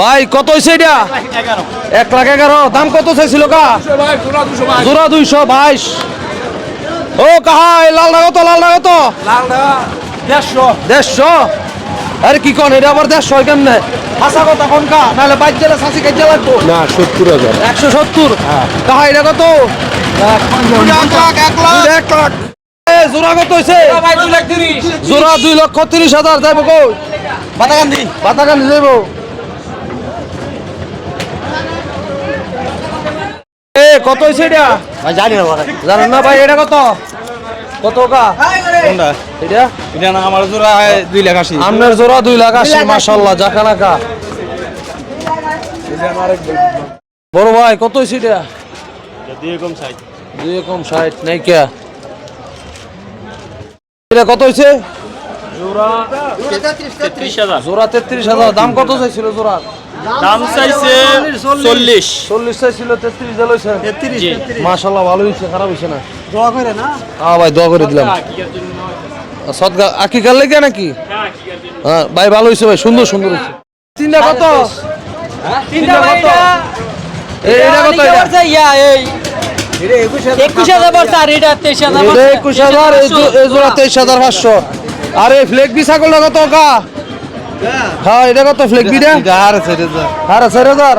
ভাই কত হয়েছে এটা? এক লাখ এগারো। দাম কত চাইছিল কা? জোড়া দুইশো বাইশ। ও কাহা এই লাল কত লাল কত? দেড়শো। আরে কি কন এটা আবার দেড়শো হয় কেমনে? হাসা কথা কোন কা নাহলে বাইক গেলে সাসি কাজে লাগবো। না সত্তর হাজার। একশো সত্তর? কাহা এটা কত? এক লাখ এক লাখ। এক লাখ। জোড়া কত হয়েছে জোড়া দুই লক্ষ তিরিশ হাজার যাইব কই? বাতাকান্দি বাতাকান্দি যাইব। কত হয়েছে এটা? ভাই জানি না ভাই জানেন না ভাই এটা কত? কত কা কোনটা? এটা? এটা না আমার জোড়া দুই লাখ আশি। আপনার জোড়া দুই লাখ আশি মাসাল্লাহ জাকা নাকা বড় ভাই কত হয়েছে এটা? দিয়ে কম সাইজ। দুই রকম ষাট নাই কে এটা কত হয়েছে তেত্রিশ হাজার। জোড়া তেত্রিশ হাজার। দাম কত চাইছিল জোড়া দাম চাইছে চল্লিশ। চল্লিশ চাইছিল তেত্রিশ হাজার হয়েছে তেত্রিশ। মাসাল্লাহ ভালো হয়েছে খারাপ হয়েছে না। দোয়া করে না? হ্যাঁ ভাই দোয়া করে দিলাম। সদগা লেগে নাকি? হ্যাঁ ভাই ভালো হয়েছে ভাই সুন্দর সুন্দর হয়েছে তিনটা কত? তিনটা কত? এটা কত এটা একুশ হাজার এই তেইশ হাজার পাঁচশো। আর এই ফ্লেক বি ছাগলটা কত কা হ্যাঁ। এটা কত? ফ্লেক বিটা? হার আছে রে হাজার